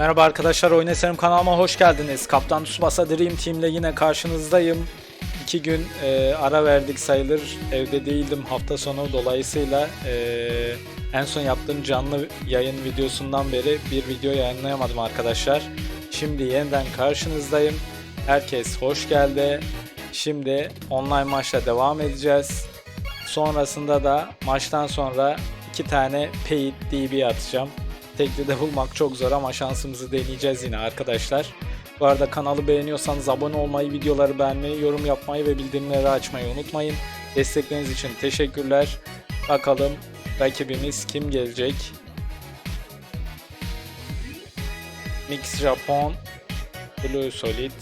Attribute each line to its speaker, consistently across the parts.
Speaker 1: Merhaba arkadaşlar, Oyun Eserim kanalıma hoş geldiniz. Kaptan Tsubasa Dream Team ile yine karşınızdayım. İki gün e, ara verdik sayılır. Evde değildim hafta sonu dolayısıyla e, en son yaptığım canlı yayın videosundan beri bir video yayınlayamadım arkadaşlar. Şimdi yeniden karşınızdayım. Herkes hoş geldi. Şimdi online maçla devam edeceğiz. Sonrasında da maçtan sonra iki tane paid DB atacağım. Tekli de bulmak çok zor ama şansımızı deneyeceğiz yine arkadaşlar. Bu arada kanalı beğeniyorsanız abone olmayı, videoları beğenmeyi, yorum yapmayı ve bildirimleri açmayı unutmayın. Destekleriniz için teşekkürler. Bakalım rakibimiz kim gelecek? Mix Japon, Blue Solid.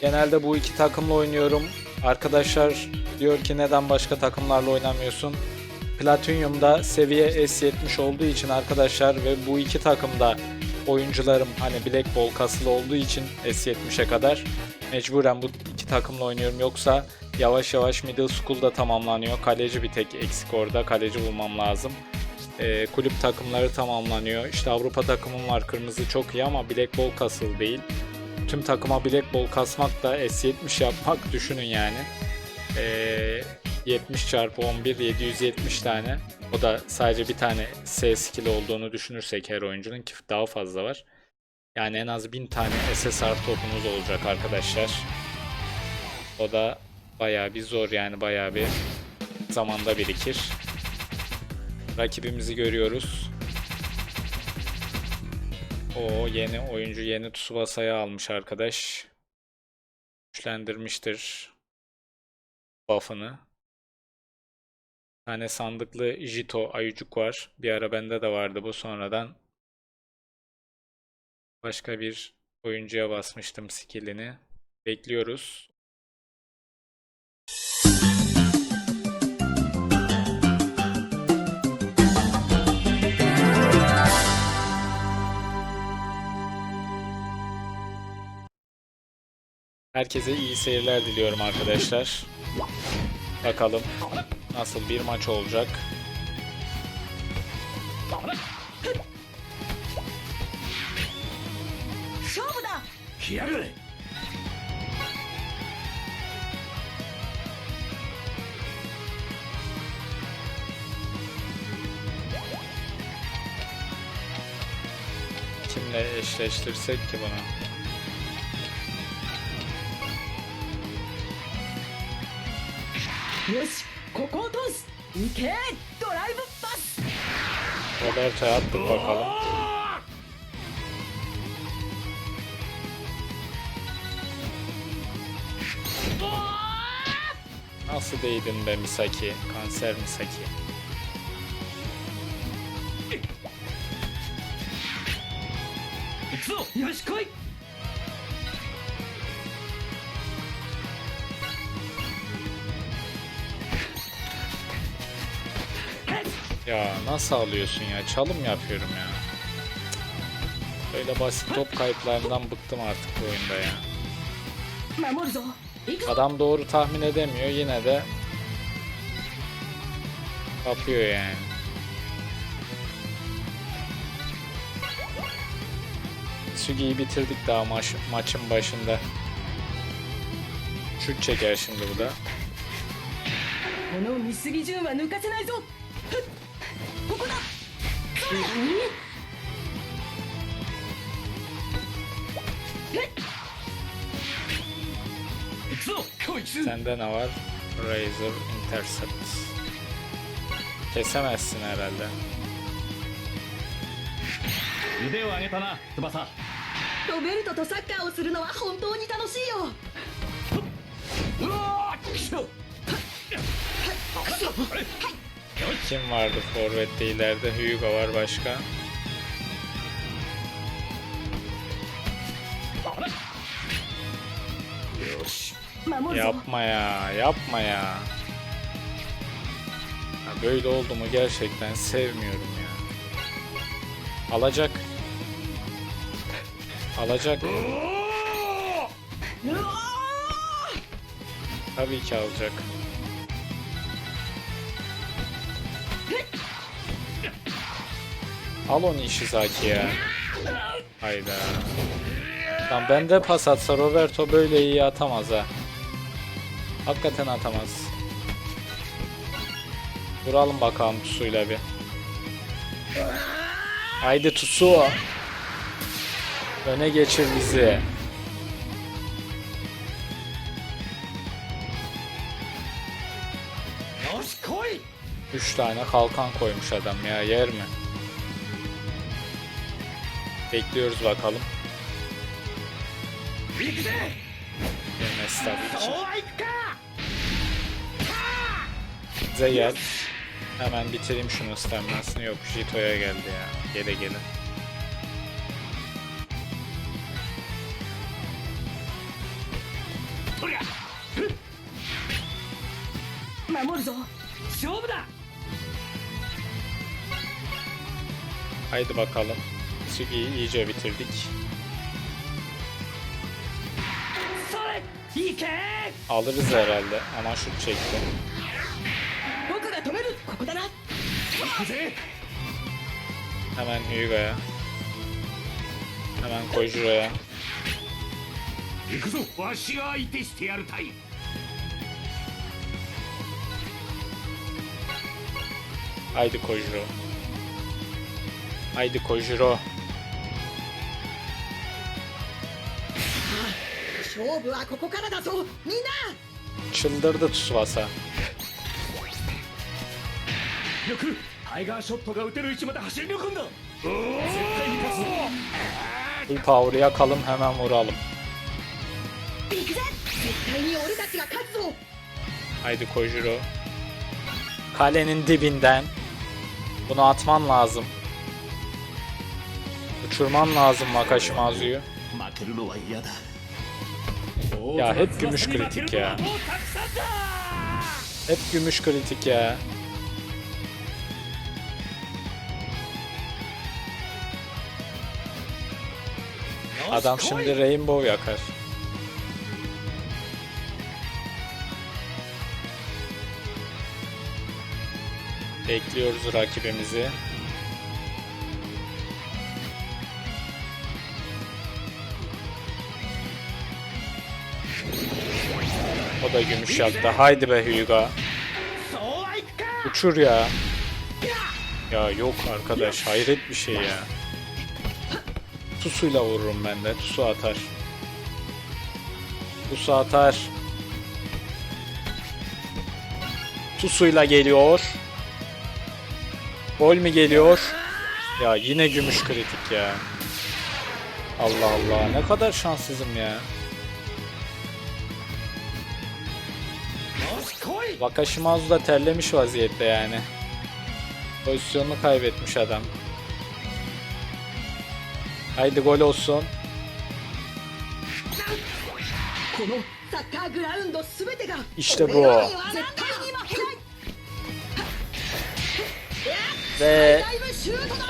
Speaker 1: Genelde bu iki takımla oynuyorum. Arkadaşlar diyor ki neden başka takımlarla oynamıyorsun? Platinum'da seviye S70 olduğu için arkadaşlar ve bu iki takımda oyuncularım hani Black Ball kasılı olduğu için S70'e kadar mecburen bu iki takımla oynuyorum. Yoksa yavaş yavaş Middle School'da tamamlanıyor. Kaleci bir tek eksik orada. Kaleci bulmam lazım. Ee, kulüp takımları tamamlanıyor. İşte Avrupa takımım var. Kırmızı çok iyi ama Black Ball kasılı değil. Tüm takıma Black Ball kasmak da S70 yapmak düşünün yani. Ee, 70 çarpı 11 770 tane. O da sadece bir tane S skill olduğunu düşünürsek her oyuncunun ki daha fazla var. Yani en az 1000 tane SSR topunuz olacak arkadaşlar. O da bayağı bir zor yani bayağı bir zamanda birikir. Rakibimizi görüyoruz. O yeni oyuncu yeni Tsubasa'yı almış arkadaş. Güçlendirmiştir buff'ını. Tane sandıklı Jito ayıcık var. Bir ara bende de vardı bu sonradan. Başka bir oyuncuya basmıştım skillini. Bekliyoruz. Herkese iyi seyirler diliyorum arkadaşlar. Bakalım nasıl bir maç olacak. Kimle eşleştirsek ki bunu?
Speaker 2: よしここを通す。行けドライブバス。
Speaker 1: お姉ちゃんるからナ
Speaker 2: スでいるんだよ岬完成る岬よし来い
Speaker 1: Ya nasıl alıyorsun ya? Çalım yapıyorum ya. Böyle basit top kayıplarından bıktım artık bu oyunda ya. Adam doğru tahmin edemiyor yine de kapıyor yani. Sugi'yi bitirdik daha maç, maçın başında. Şut çeker şimdi bu da. Sende ne var? Razor Intercept. Kesemezsin herhalde.
Speaker 3: 腕を上げたな翼
Speaker 2: ロベルトとサッカーをするのは本当に楽しいよ
Speaker 3: うわーくしょ
Speaker 1: Kim vardı forvette ileride? Hugo var başka. Yapma ya, yapma ya. ya. Böyle oldu mu gerçekten sevmiyorum ya. Alacak. Alacak. Tabii ki alacak. Al onu Ishizaki ya. Hayda. Lan ben de pas atsa Roberto böyle iyi atamaz ha. Hakikaten atamaz. Vuralım bakalım Tsu'yla bir. Haydi Tsu. Öne geçir bizi. Üç tane kalkan koymuş adam ya yer mi? Bekliyoruz bakalım. Gelmez tabii ki. Bize gel. Hemen bitireyim şunu stamlasını. Yok Jito'ya geldi ya. Gele gele. Haydi bakalım. Katsugi'yi iyice bitirdik. Alırız herhalde. Ama şut çekti. Hemen Hyuga'ya. Hemen Kojiro'ya. Haydi Kojiro. Haydi Kojiro.
Speaker 2: 勝負はここからだぞみんな
Speaker 1: Çıldırdı Tsubasa.
Speaker 3: よくタイガーショットが打てる位置まで走り抜くんだ絶対に勝つぞ
Speaker 1: Full power'ı yakalım hemen vuralım.
Speaker 2: 行くぜ絶対に俺たちが勝つぞ
Speaker 1: Haydi Kojiro. Kalenin dibinden. Bunu atman lazım. Uçurman lazım Makashimazu'yu.
Speaker 3: 負けるのは嫌だ
Speaker 1: ya hep gümüş kritik ya. Hep gümüş kritik ya. Adam şimdi Rainbow yakar. Bekliyoruz rakibimizi. O da gümüş yaktı. Haydi be Hyuga. Uçur ya. Ya yok arkadaş hayret bir şey ya. Tusuyla vururum ben de. Tusu atar. Tusu atar. Tusuyla geliyor. Gol mi geliyor? Ya yine gümüş kritik ya. Allah Allah ne kadar şanssızım ya. Vakashimazu da terlemiş vaziyette yani. Pozisyonunu kaybetmiş adam. Haydi gol olsun. İşte bu. Ve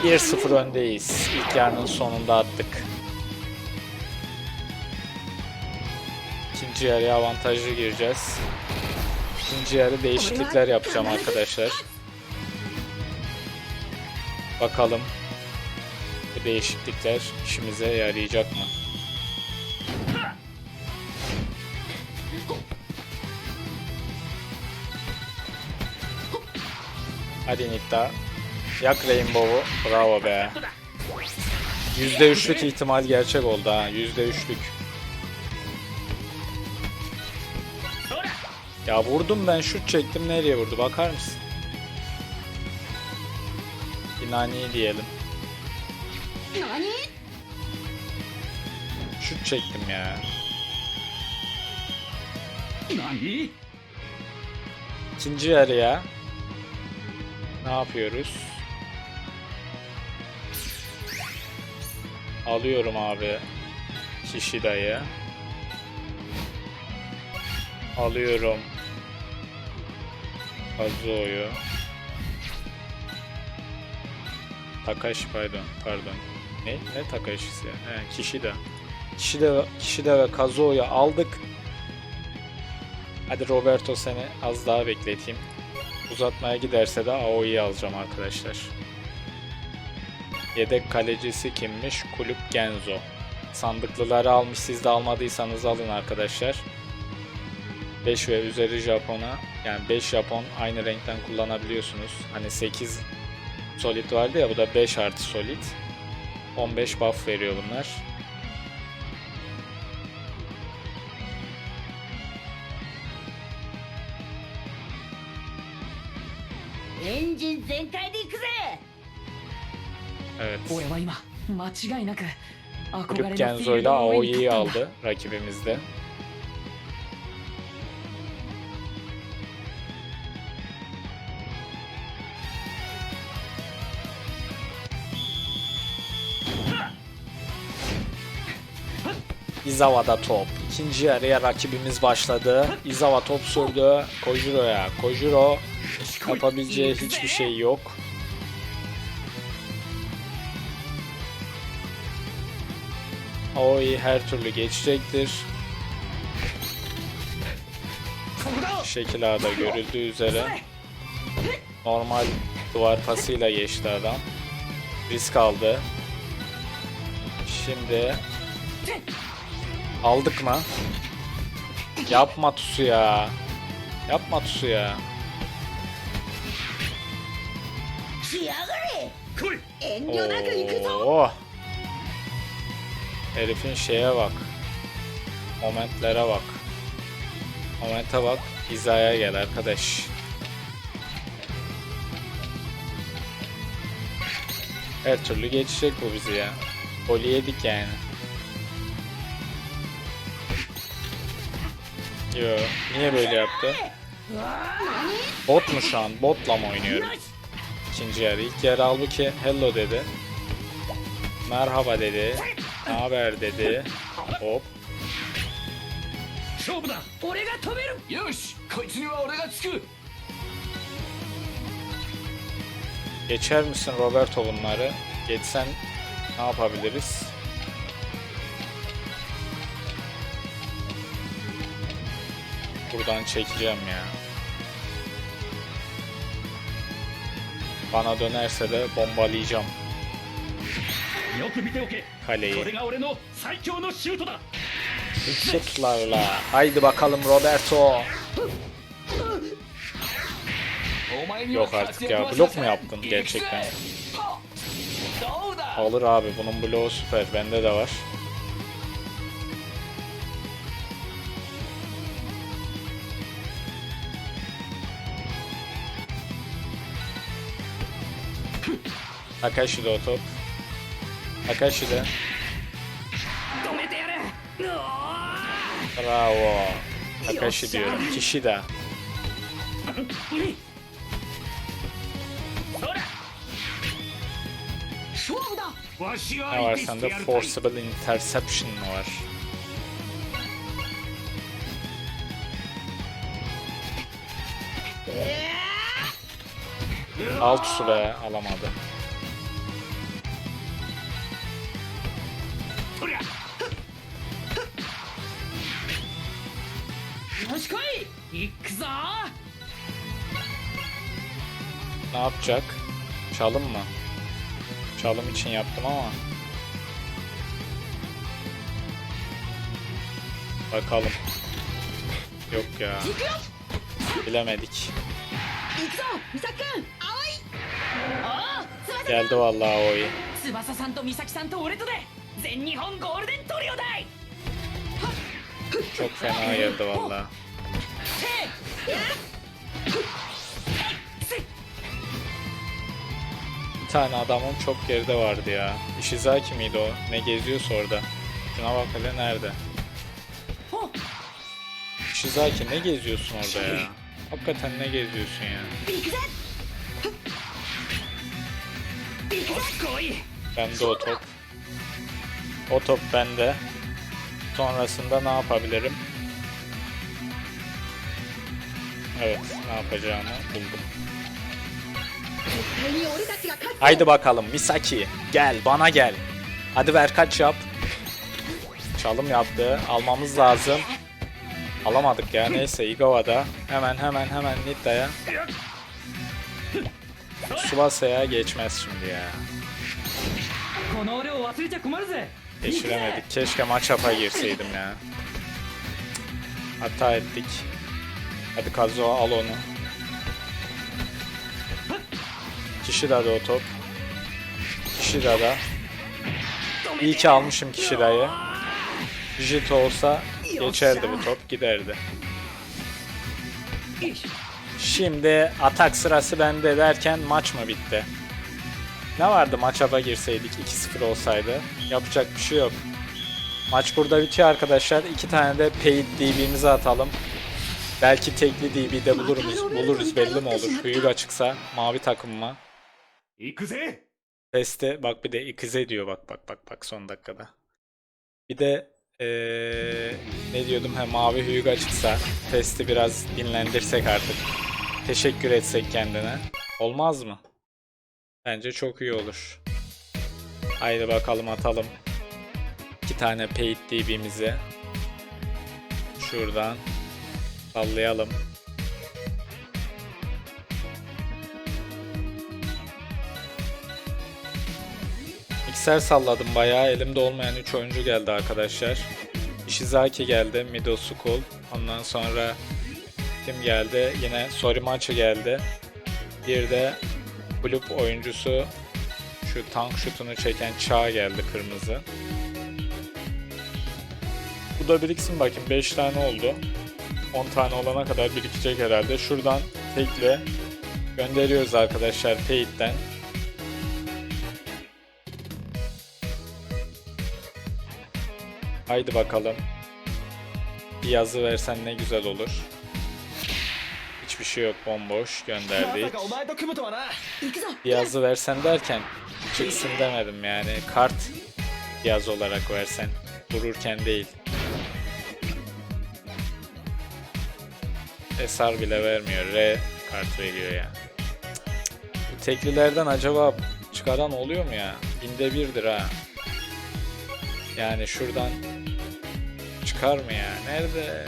Speaker 1: 1-0 öndeyiz. İlk yarının sonunda attık. İkinci yarıya avantajlı gireceğiz. İkinci yarı değişiklikler yapacağım arkadaşlar. Bakalım bu değişiklikler işimize yarayacak mı? Hadi Nita. Yak Rainbow'u. Bravo be. %3'lük ihtimal gerçek oldu ha. %3'lük. Ya vurdum ben şut çektim nereye vurdu bakar mısın? Inani diyelim.
Speaker 2: 何
Speaker 1: Şut çektim ya.
Speaker 3: 何
Speaker 1: İkinci yarıya ne yapıyoruz? Alıyorum abi Kishida'yı. Alıyorum Kazuo'yu. Takashi pardon pardon. Ne? Ne Takashi'si? He, Kishida. Kishida, Kishida ve Kazuo'yu aldık. Hadi Roberto seni az daha bekleteyim. Uzatmaya giderse de Aoi'yi alacağım arkadaşlar. Yedek kalecisi kimmiş? Kulüp Genzo. Sandıklıları almış. Siz de almadıysanız alın arkadaşlar. 5 ve üzeri Japon'a yani 5 Japon aynı renkten kullanabiliyorsunuz. Hani 8 solid vardı ya bu da 5 artı solid. 15 buff veriyor bunlar. Evet.
Speaker 2: Grup
Speaker 1: Genzo ile Aoi'yi aldı rakibimizde. Izawa'da top. İkinci yarıya rakibimiz başladı. Izawa top sürdü. Kojuro'ya. Kojuro yapabileceği hiçbir şey yok. Aoi her türlü geçecektir. Şekil A'da görüldüğü üzere normal duvar pasıyla geçti adam. Risk aldı. Şimdi aldık mı? Yapma Tusu ya. Yapma Tusu ya. Oo. Herifin şeye bak. Momentlere bak. Momente bak. Hizaya gel arkadaş. Her türlü geçecek bu bizi ya. Golü yedik yani. Yo, niye böyle yaptı? Bot mu şu an? Botla mı oynuyorum? İkinci yarı. İlk yarı halbuki hello dedi. Merhaba dedi. Haber dedi. Hop. Geçer misin Roberto bunları? Geçsen ne yapabiliriz? buradan çekeceğim ya. Bana dönerse de bombalayacağım. Kaleyi. Şutlarla. Haydi bakalım Roberto. Yok artık ya. Blok mu yaptın gerçekten? Alır abi. Bunun bloğu süper. Bende de var. Akashi'de o top.
Speaker 2: Akashi'de.
Speaker 1: Bravo. Akashi diyorum. Kişi de. Ne var sende? Forcible Interception var. Alt üstü alamadı. Ne yapacak? Çalım mı? Çalım için yaptım ama. Bakalım. Yok ya. Bilemedik. Geldi vallahi o iyi. Çok fena yerde vallahi. Bir tane adamın çok geride vardı ya. Ishizaki miydi o? Ne geziyorsa orada. Şuna bak hele nerede. Ishizaki ne geziyorsun orada ya? Hakikaten ne geziyorsun ya? Bende o top. O top bende. Sonrasında ne yapabilirim? Evet, ne yapacağımı buldum. Haydi bakalım Misaki gel bana gel. Hadi ver kaç yap. Çalım yaptı. Almamız lazım. Alamadık ya. Neyse Igawa'da. Hemen hemen hemen Nitta'ya. Tsubasa'ya geçmez şimdi ya. Geçiremedik. Keşke maç hapa girseydim ya. Hata ettik. Hadi Kazuo al onu. Kishida'da o top. Kishida'da. İyi ki almışım Kishida'yı. Jito olsa geçerdi bu top giderdi. Şimdi atak sırası bende derken maç mı bitti? Ne vardı maçaba girseydik 2-0 olsaydı? Yapacak bir şey yok. Maç burada bitiyor arkadaşlar. İki tane de paid DB'mizi atalım. Belki tekli DB de buluruz, buluruz belli mi olur? Huyuga çıksa mavi takımıma.
Speaker 3: İkize?
Speaker 1: Teste bak bir de ikize diyor bak bak bak bak son dakikada. Bir de ee, ne diyordum ha mavi hüyük açıksa testi biraz dinlendirsek artık. Teşekkür etsek kendine. Olmaz mı? Bence çok iyi olur. Haydi bakalım atalım. İki tane paid DB'mizi. Şuradan sallayalım. Mikser salladım bayağı. Elimde olmayan 3 oyuncu geldi arkadaşlar. Ishizaki geldi. Middle School. Ondan sonra kim geldi? Yine Sorimachi geldi. Bir de Bloop oyuncusu şu tank şutunu çeken Çağ geldi kırmızı. Bu da biriksin bakayım 5 tane oldu. 10 tane olana kadar birikecek herhalde. Şuradan tekle gönderiyoruz arkadaşlar Paid'den. Haydi bakalım. Bir yazı versen ne güzel olur. Hiçbir şey yok bomboş gönderdik. Bir yazı versen derken çıksın demedim yani. Kart yazı olarak versen. Vururken değil. Esar bile vermiyor. R kart veriyor yani. Teklilerden acaba çıkaran oluyor mu ya? Binde birdir ha. Yani şuradan çıkar mı ya? Nerede?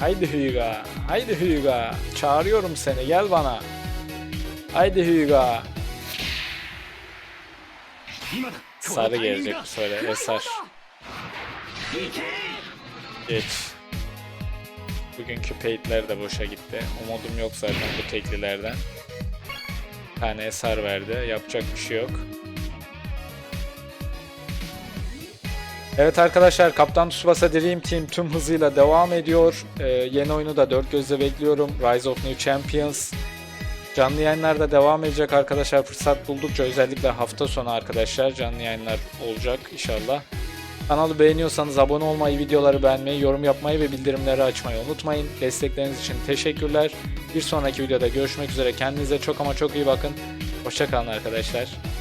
Speaker 1: Haydi Hyuga. Haydi Hyuga. Çağırıyorum seni. Gel bana. Haydi Hyuga. Sarı gelecek bu sefer.
Speaker 3: Eser.
Speaker 1: Geç. Bugünkü peyitler de boşa gitti. Umudum yok zaten bu teklilerden. Bir tane eser verdi. Yapacak bir şey yok. Evet arkadaşlar Kaptan Tsubasa Dream Team tüm hızıyla devam ediyor. Ee, yeni oyunu da dört gözle bekliyorum. Rise of New Champions. Canlı yayınlarda devam edecek arkadaşlar. Fırsat buldukça özellikle hafta sonu arkadaşlar canlı yayınlar olacak inşallah. Kanalı beğeniyorsanız abone olmayı, videoları beğenmeyi, yorum yapmayı ve bildirimleri açmayı unutmayın. Destekleriniz için teşekkürler. Bir sonraki videoda görüşmek üzere. Kendinize çok ama çok iyi bakın. Hoşçakalın arkadaşlar.